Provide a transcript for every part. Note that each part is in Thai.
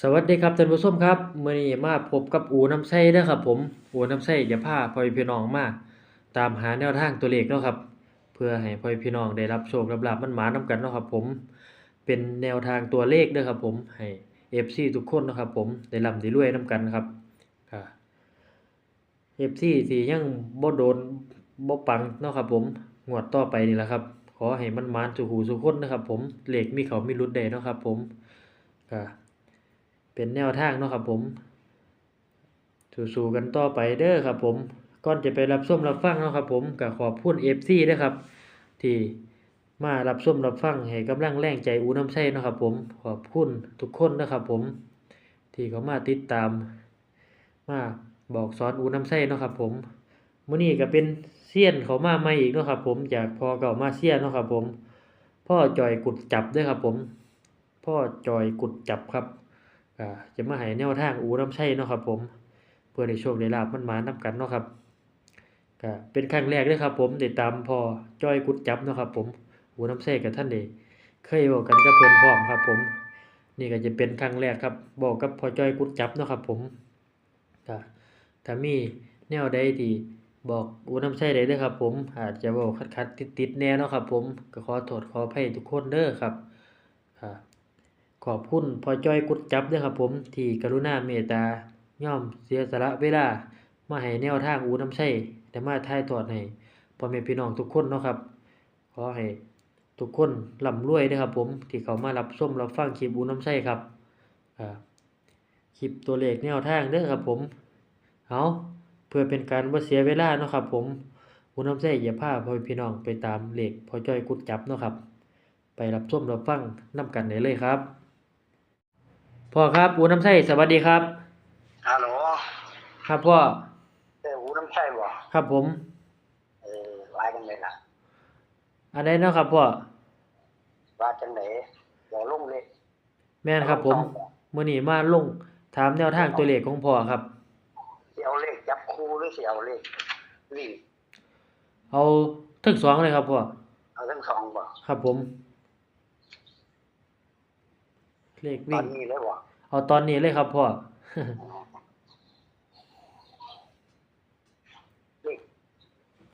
สวัสดีครับท่านผู้ชมครับเมื้อนี้มาพบกับอูน้ำไส้เด้อครับผมอูน้ำไส้จะพาพ่อพี่น้องมาตามหาแนวทางตัวเลขเนาะครับ เพื่อให้พ่อพี่น้องได้รับโชครับลาบมันหมานำกันเนาะครับ ผมเป็นแนวทางตัวเลขเด้อครับ ผมให้ FC ทุกคนเนาะครับ ผมได้ร่ำได้รวยนํกันครับก็ FC ที่ยังบ่โดนบ่ปังเนาะครับ ผมงวดต่อไปนี่แหละครับ ขอให้มันหมานสุหูสุคนนะครับ ผมเลขมีเขามีหลุดได้เนาะครับ ผมก็ เป็นแนวทางเนาะครับผมสู้ๆกันต่อไปเด้อครับผมก่อนจะไปรับชมรับฟังเนาะครับผมก็ขอบคุณ FC เด้อครับ ที่มารับชมรับฟังให้กำลังแรงใจอูน้ำใช้เนาะครับผมขอบคุณทุกคนนะครับผม ที่เขามาติดตาม มาบอกสอนอูน้ำใช้เนาะครับผมมื้อนี้ก็เป็นเซียนเขามาใหม่อีกเนาะครับผมจากพอเก่ามาเซียนเนาะครับผม พ่อจอยกุดจับเด้อครับผม พ่อจอยกุดจับครับ ก็จะมาให้แนวทางอูน้ำใช่เนาะครับผมเพื่อได้โชคได้ลาบมันมานํกันเนาะครับก็เป็นครั้งแรกเลยครับผมได้ตามพอจ้อยกุดจับเนาะครับผมอูน้ำใช่กับท่านได้เคยบอกกันกับเพิ่นพร้อมครับ ผม นี่ก็จะเป็นครั้งแรกครับบอกกับพอจ้อยกุดจับเนาะครับผมก็ถ้ามีแนวใดที่บอกอูน้ำใช่ได้เด้อครับ ผมอาจจะเว้าคัดๆติดแน่เนาะครับ ผมก็ขอโทษขออภัยทุกคนเด้อครับอ่า ขอบคุณพอจ้อยกุดจับด้วยครับผม ที่กรุณาเมตตาย่อมเสียสละเวลา มาให้แนวทางอูน้ำใช้แต่มาถ่ายทอดให้พ่อแม่พี่น้องทุกคนเนาะครับ ขอให้ทุกคนร่ำรวยด้อครับผม ที่เขามารับชมรับฟังคลิปอูน้ำใช้ครับคลิปตัวเลขแนวทางเด้อครับผมเอาเพื่อเป็นการบ่าเสียเวลาเนาะครับผมอูน้ำใช้อย่าพาพ่อพี่น้องไปตามเลขพอจ้อยกุดจับเนาะครับ ไปรับชมรับฟังนํกันได้เลยครับ พ่อครับอูน้ำใสสวัสดีครับ ฮัลโหลครับพ่อเออหูน้ำใช่บ่ครับผม เออว่าจังไดล่ะอันใดเนาะครับพ่อว่าจังไดเดี๋ยวลงเลยแม่นครับผมมื้อนี้มาลงถามแนวทางตัวเลขของพ่อครับสิเอาเลขจับคู่หรือสิเอาเลขวิ่งเอาทั้งสองเลยครับพ่อเอาทั้งสองบ่ครับผม เลขตอวิ่นงนี้เลยบ่เอาตอนนี้เลยครับพ่อ เลข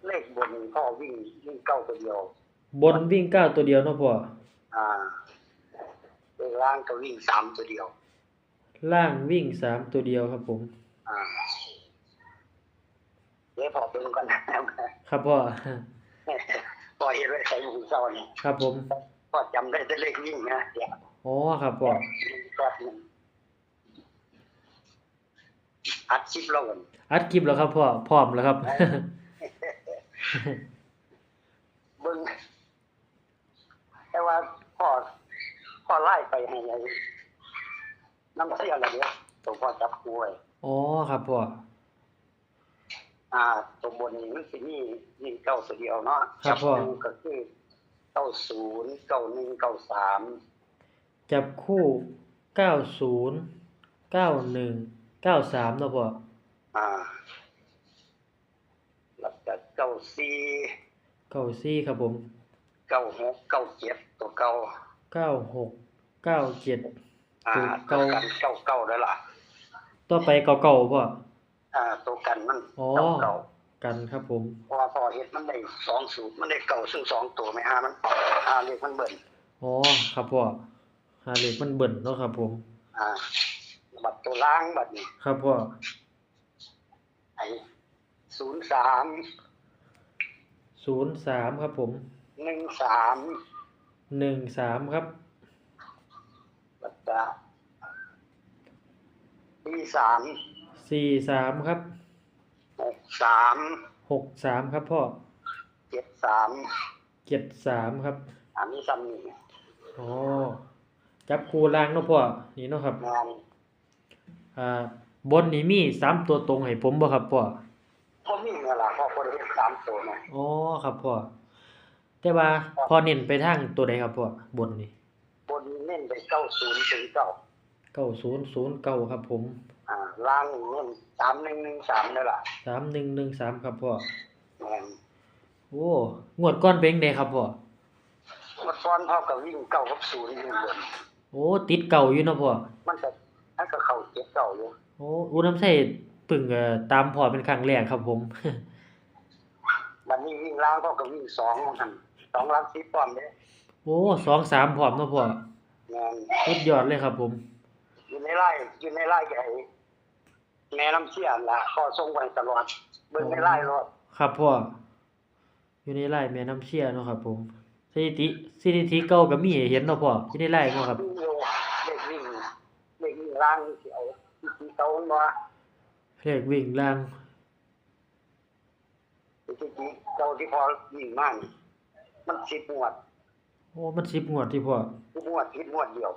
เลขบนก็วิ่งวิ่งเก้าตัวเดียว บนวิ่งเก้าตัวเดียวเนาะพ่อ อ่าเลขล่างก็วิ่งสามตัวเดียว ล่างวิ่งสามตัวเดียวครับผม อ่าเดี๋ยวพอเบิ่งก่อนนะครับพ่อ พอเห็นไว้ใส่หูเศร้านี่ครับผม พอจำได้แต่เลขวิ่งนะเดี๋ยว อ๋อครับพ่อก็อัดคลิปแล้วกันอัดคลิปแล้วครับพ่อพร้อมแล้วครับ เบิ่งแต่ว่าพ่อพ่อไล่ไปให้ไอ้น้ำเสียอะไรเนี่ยตัวพ่อจับกล้วยอ๋อครับพ่ออ่าตัวบนนี้มันสิมีนี่เก้าตัวเดียวเนาะครับพ่อคู่ก็คือเก้าศูนย์เก้าหนึ่งเก้าสาม จับคู่เก้าศูนย์เก้าหนึ่งเก้าสามเนาะพ่ออ่าแล้วก็เก้าสี่เก้าสี่ครับผมเก้าหกเก้าเจ็ดตัวเก้าเก้าหกเก้าเจ็ดอ่าตัตัววเก้ากันเก้าเก้าได้ละต่อไปเก้าเก้าพ่ออ่าตัวกันมันอ๋อเก้าเก้ากันครับผม เพราะว่าพอเฮ็ดมันได้สองสูตรมันได้เก่าซึ่งสองตัวไม่ห้ามันห้าเลขมันเบิ่นอ๋อครับพ่อ หาเลขมันเบิ่นเนาะครับผมอ่าบัตรตัวล้างบัตรนี่ครับพ่อไอ้ศูนย์สามศูนย์สามครับผมหนึ่งสามหนึ่งสามครับบัตรสี่สามสี่สามครับหกสามหกสามครับพ่อเจ็ดสามเจ็ดสามครับอันนี้ซ้ำนี่อ๋อ จับคู่ล่างเนาะพ่อนี่เนาะครับ งานอ่า บนนี่มีสามตัวตรงให้ผมบ่ครับพ่อพอมีเงินละพอคนเฮ็ดสามตัวนะอ๋อครับพ่อ แต่ว่าพ่อเน้นไปทางตัวใดครับพ่อบนนี่บนเน้นไปเก้าศูนย์ถึงเก้าเก้าศูนย์ศูนย์เก้าครับผมอ่าล่างนี่เน้นสามหนึ่งหนึ่งสามนี่ล่ะสามหนึ่งหนึ่งสามครับพ่อ แม่นโอ้งวดก้อนเป็นไงครับพ่อ เมื่อก่อนพ่อก็วิ่งเก้ากับศูนย์อยู่บน โอ้ติดเก่าอยู่เนาะพ่อมันจะเก่าอยู่โอ้อูน้ำใส่ปึ่งเอ่อตามพ่อเป็นครั้งแรกครับผมวันนี้วิ่งล่างก็ก็วิ่งสองหันสองล้านสิบปอนด์เนี่ยโอ้สองสามพร้อมเนาะพ่อแม่นสุดยอดเลยครับผม อยู่ในไร่อยู่ในไร่ใหญ่แม่น้ำเชี่ยล่ะก็ส่งไปตลอดเบิ่งในไร่รถครับพ่ออยู่ในไร่แม่น้ำเชี่ยเนาะครับผมสถิติสถิติเก่าก็มีให้เห็นเนาะพ่ออยู่ในไร่เนาะครับวิ่งอยู่เด็กวิ่งเด็กวิ่ง ล่างสิเอาที่เก่ามาเลขวิ่งล่างที่ที่เก่าที่พอวิ่งมานี่มันสิบงวด โอ้มันสิบงวดที่พ่อสิบงวดผิดงวดเดียว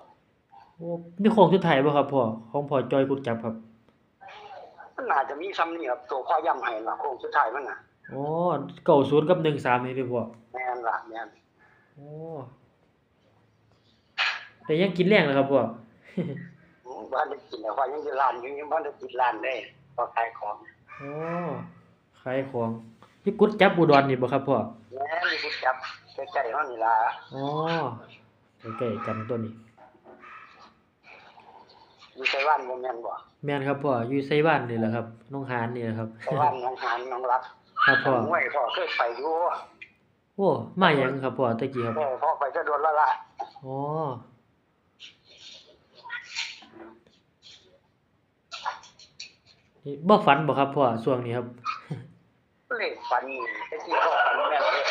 โอ้นี่โค้งสุดท้ายบ่ครับพ่อของพ่อจอยกุดจับครับมันน่าจะมีซ้ำนี่ครับตัวข้อย่ำให้ละโค้งสุดท้ายมันน่ะอ๋อเก้าศูนย์กับหนึ่งสามนี่ที่พ่อแม่นละแม่นโอ้แต่ยังกินแรงเลยครับพ่อ บ้านได้กินแล้วว่ายังอยู่ร้านอยู่ยังบ้านได้กินร้านได้ก็ขายของโอ้ขายของพี่กุดจับอุดรนี่บ่ครับพ่อแม่มีผู้จับใกล้ๆเฮานี่ล่ะอ๋อใกล้ๆกันตัวนี้อยู่ไต้หวันบ่แม่นบ่แม่นครับพ่ออยู่ไสบ้านนี่แหละครับน้องหานนี่แหละครับไต้หวันน้องหานน้องรักครับพ่อห้วยพ่อเคยไปอยู่โอ้มาหยังครับพ่อตะกี้ครับเออพ่อไปจะโดนและล่ะอ๋อ นี่บ่ฝันบ่ครับพ่อช่วงนี้ครับเลขฝันนี่ไอ้ที่พ่อฝันแม่นเลย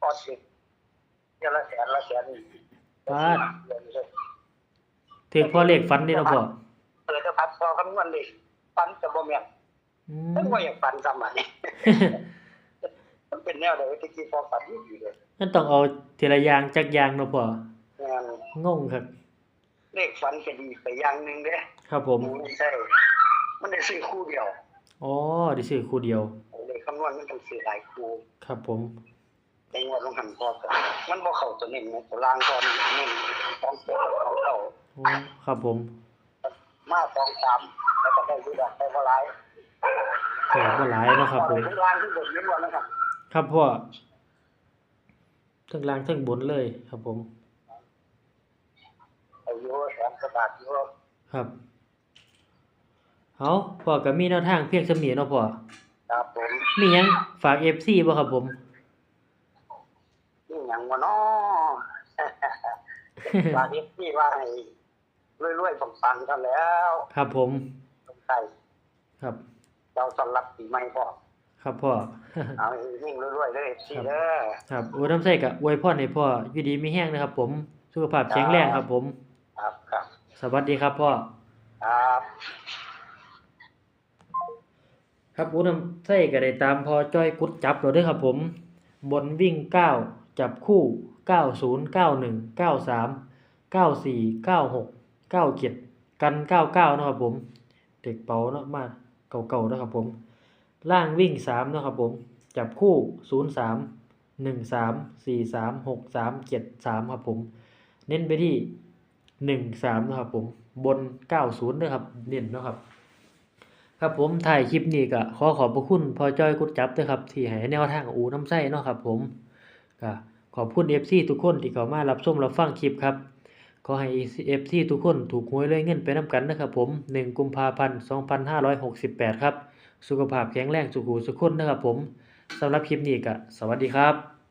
พ่อสิเดือนละแสนละแสนนี่ปาดถึงพ่อเลขฝันนี่เนาะพ่อเออจะพัดพอคำนวณเลขฝันจะบ่แม่นอืแต่มว่าอยากฝันซ้ำอันนี้มันเป็นแนวใดที่ที่พ่อฝันอยู่เลยมันต้องเอาทีละอย่างจักอย่างเนาะพ่อแม่นงงครับเลขฝันก็ดีไปอย่างหนึงเด้ครับผมไม่ใช่ มันได้ซื้อคู่เดียวอ๋อได้ซื้อคู่เดียวเลขคำนวณมันต้องซื้อหลายคู่ครับผมในงวดลงหันพอกันมันบ่เข้าตัวเน้นนะตัวล่างก่อนเน้นต้องเปิดเขาเข้าโอ้ครับผม มาสองสามแล้วก็ได้ดูดักได้บ่หลายแต่บ่หลายเนาะครับผมทั้งล่างทั้งบนเรียบร้อยนะครับครับพ่อทั้งล่างทั้งบนเลยครับผมอายุแสนกว่าบาทอยู่ครับ เอาพ่อก็มีแนวทางเพียงสำนีเนาะพ่อครับผมมีหยังฝาก FC บ่ครับผม นี่หยังวะเนาะว่าเอฟที่ว่าให้รวยๆปังๆกันแล้วครับผมต้องใส่ครับ เราต้อนรับปีใหม่พ่อครับพ่อ เอาให้ยิ่งรวยๆเลยสิเด้อครับโอ้น้ำใส่ก็อวยพรให้พ่ออยู่ดีมีแห้งนะครับผมสุขภาพแข็งแรงครับผม ครับครับ สวัสดีครับพ่อ ครับ ครับอูน้ำไส้ก็ได้ตามพอจ้อยกุดจับเราด้วยครับผม บนวิ่ง 9 จับคู่ 90 91 93 94 96 97 กัน 99นะครับผม เด็กเป๋าเนาะมาเก่าๆนะครับผม ล่างวิ่ง3นะครับผม จับคู่ 03 13 43 63 73ครับผม เน้นไปที่ 13นะครับผม บน 90นะครับ เน้นนะครับ ครับผมถ่ายคลิปนี้ก็ขอขอบพระคุณพอจอยกุดจับด้วยครับ ที่ให้แนวทางอูน้ำไส้เนาะครับผมก็ขอบคุณ FC ทุกคนที่เข้ามารับชมรับฟังคลิปครับ ขอให้ FC ทุกคนถูกหวยรวยเงินไปนํกันนะครับผม 1 กุมภาพันธ์ 2568 ครับ สุขภาพแข็งแรงสุขุสุขคนนะครับผมสำหรับคลิปนี้ก็สวัสดีครับ